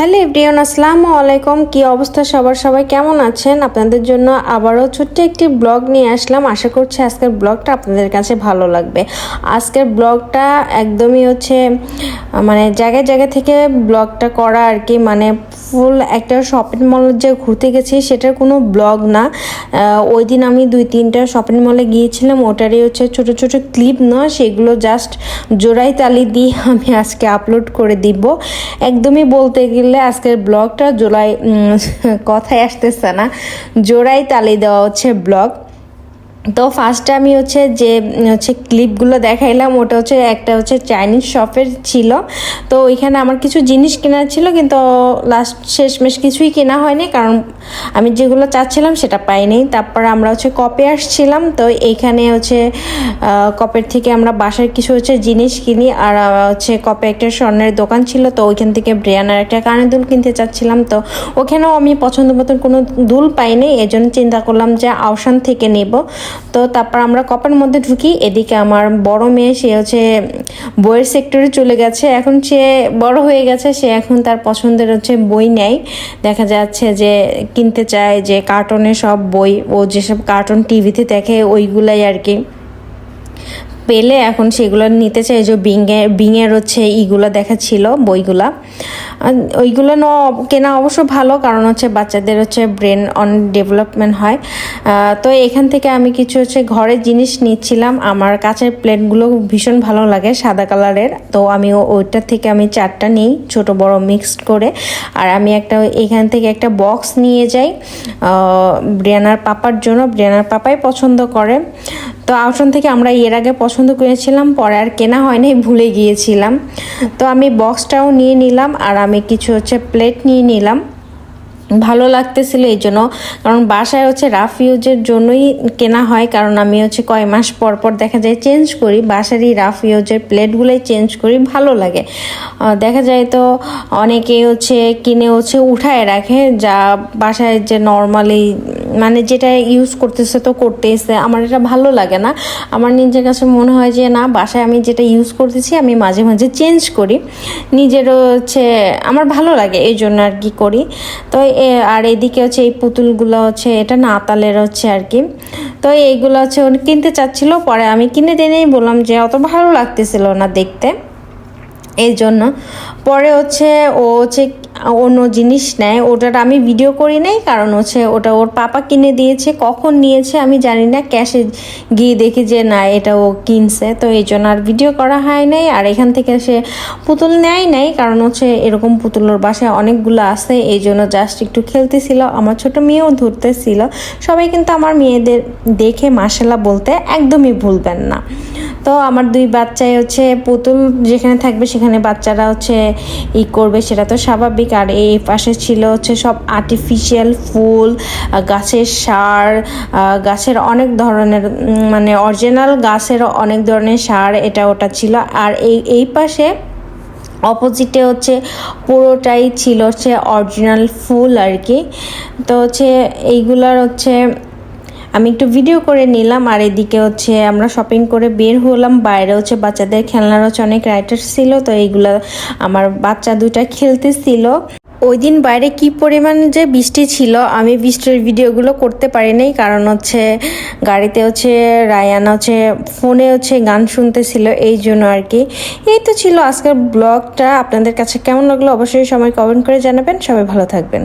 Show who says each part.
Speaker 1: Hello everyone আসসালামু আলাইকুম। কি অবস্থা সবার? সবাই কেমন আছেন? আপনাদের জন্য আবারও ছোট্ট একটি ব্লগ নিয়ে আসলাম। আশা করছি আজকের ব্লগটা আপনাদের কাছে ভালো লাগবে। আজকের ব্লগটা একদমই হচ্ছে মানে জায়গায় জায়গা থেকে ব্লগটা করা আর কি মানে ফুল একটা শপিং মল যে ঘুরতে গেছি সেটার কোনো ব্লগ না। ওই দিন আমি দুই তিনটা শপিং মলে গিয়েছিলাম। ওটারই হচ্ছে ছোট ছোট ক্লিপ না, সেগুলো জাস্ট জোড়াই তালি দিয়ে আমি আজকে আপলোড করে দিব। একদমই বলতে গেলে আজকের ব্লগটা উম, কথায় আসতেছে না। জোড়াই তালি দেওয়া হচ্ছে ব্লগ। তো ফার্স্টে আমি হচ্ছে যে, হচ্ছে ক্লিপগুলো দেখাইলাম, ওটা হচ্ছে একটা হচ্ছে চাইনিজ শপের ছিল। তো ওইখানে আমার কিছু জিনিস কেনার ছিল, কিন্তু লাস্ট শেষমেশ কিছুই কেনা হয়নি, কারণ আমি যেগুলো চাচ্ছিলাম সেটা পাইনি। তারপর আমরা হচ্ছে কপে আসছিলাম, তো এইখানে হচ্ছে কপের থেকে আমরা বাসার কিছু হচ্ছে জিনিস কিনি, আর হচ্ছে কপে একটা স্বর্ণের দোকান ছিল, তো ওইখান থেকে ব্রিয়ানার একটা কানের দুল কিনতে চাচ্ছিলাম। তো ওখানেও আমি পছন্দ মতন কোনো দুল পাইনি এই জন্য চিন্তা করলাম যে আওসান থেকে নেব। তো তারপর আমরা কপের মধ্যে ঢুকি, এদিকে আমার বড় মেয়ে, সে হচ্ছে বইয়ের সেক্টরে চলে গেছে। এখন সে বড় হয়ে গেছে, সে এখন তার পছন্দের হচ্ছে বই নেয়। দেখা যাচ্ছে যে কিনতে চায় যে কার্টুনের সব বই, ও যেসব কার্টুন টিভিতে দেখে ওইগুলাই আর কি। পেলে এখন সেগুলো নিতে চাই যে বিংয়ে বিঙের হচ্ছে ইগুলো দেখাচ্ছিল বইগুলা। ওইগুলো ন কেনা অবশ্য ভালো, কারণ হচ্ছে বাচ্চাদের হচ্ছে ব্রেন অন ডেভেলপমেন্ট হয়। তো এখান থেকে আমি কিছু হচ্ছে ঘরের জিনিস নিচ্ছিলাম। আমার কাছের প্লেটগুলো ভীষণ ভালো লাগে, সাদা কালারের। তো আমি ওইটার থেকে আমি চারটা নিই, ছোট, বড় মিক্সড করে। আর আমি একটা এখান থেকে একটা বক্স নিয়ে যাই। ব্রিয়ানার পাপার জন্য ব্রিয়ানার পাপাই পছন্দ করে। তো আউশন থেকে আমরা এর আগে পছন্দ করেছিলাম, পরে আর কেনা হয়নি, ভুলে গিয়েছিলাম। তো আমি বক্সটাও নিয়ে নিলাম, আর আমি কিছু হচ্ছে প্লেট নিয়ে নিলাম। ভালো লাগতেছিল এই জন্য। কারণ বাসায় হচ্ছে রাফ ইউজের জন্যই কেনা হয়, কারণ আমি হচ্ছে কয় মাস পর পর দেখা যায় চেঞ্জ করি, বাসারই রাফ ইউজের প্লেটগুলোই চেঞ্জ করি, ভালো লাগে। দেখা যায় তো অনেকে হচ্ছে কিনে হচ্ছে উঠায় রাখে, যা বাসায় যে নর্মালি মানে যেটা ইউজ করতেছে তো করতেছে। আমার এটা ভালো লাগে না। আমার নিজের কাছে মনে হয় যে, না, বাসায় আমি যেটা ইউজ করতেছি, আমি মাঝে মাঝে চেঞ্জ করি। নিজেরও হচ্ছে, আমার ভালো লাগে এই জন্য আর কি করি। তো আর এদিকে হচ্ছে এই পুতুলগুলো হচ্ছে, এটা নাতালের হচ্ছে আর কি। তো এইগুলো হচ্ছে কিনতে চাচ্ছিল, পরে আমি কিনে টেনেই বললাম যে, অত ভালো লাগতেছিল না দেখতে। এই জন্য পরে হচ্ছে ও হচ্ছে অন্য জিনিস নেয়। ওটার আমি ভিডিও করি নাই, কারণ হচ্ছে ওটা ওর পাপা কিনে দিয়েছে, কখন নিয়েছে আমি জানি না। ক্যাশে গিয়ে দেখি যে না, এটা ও কিনছে। তো এই জন্য আর ভিডিও করা হয় নাই। আর এখান থেকে সে পুতুল নেয় নাই, কারণ হচ্ছে এরকম পুতুল ওর বাসায় অনেকগুলো আছে। এই জন্য জাস্ট একটু খেলতেছিল, আমার ছোট মেয়েও ধরতেছিল। সবাই কিন্তু আমার মেয়েদের দেখে মাসালা বলতে একদমই ভুলবেন না। তো আমার দুই বাচ্চাই হচ্ছে পুতুল যেখানে থাকবে সেখানে বাচ্চারা হচ্ছে ই করবে, সেটা তো স্বাভাবিক। আর এই পাশে ছিল হচ্ছে সব আর্টিফিশিয়াল ফুল গাছের সার গাছের অনেক ধরনের মানে অরিজিনাল গাছের অনেক ধরনের সার, এটা ওটা ছিল। আর এই এই পাশে অপোজিটে হচ্ছে পুরোটাই ছিল হচ্ছে অরিজিনাল ফুল আর কি। তো হচ্ছে এইগুলার হচ্ছে আমি একটু ভিডিও করে নিলাম, আর এদিকে হচ্ছে আমরা শপিং করে বের হলাম। বাইরে হচ্ছে বাচ্চাদের খেলনার হচ্ছে অনেক রাইটার্স ছিল, তো এইগুলো আমার বাচ্চা দুইটা খেলতেছিল। ওই দিন বাইরে কি পরিমাণ যে বৃষ্টি ছিল, আমি বৃষ্টির ভিডিওগুলো করতে পারিনি, কারণ হচ্ছে গাড়িতে হচ্ছে রায়ান হচ্ছে ফোনে হচ্ছে গান শুনতেছিল, এই জন্য আর কি। এই তো ছিল আজকের ব্লগটা আপনাদের কাছে কেমন লাগল অবশ্যই সময় কমেন্ট করে জানাবেন। সবাই ভালো থাকবেন।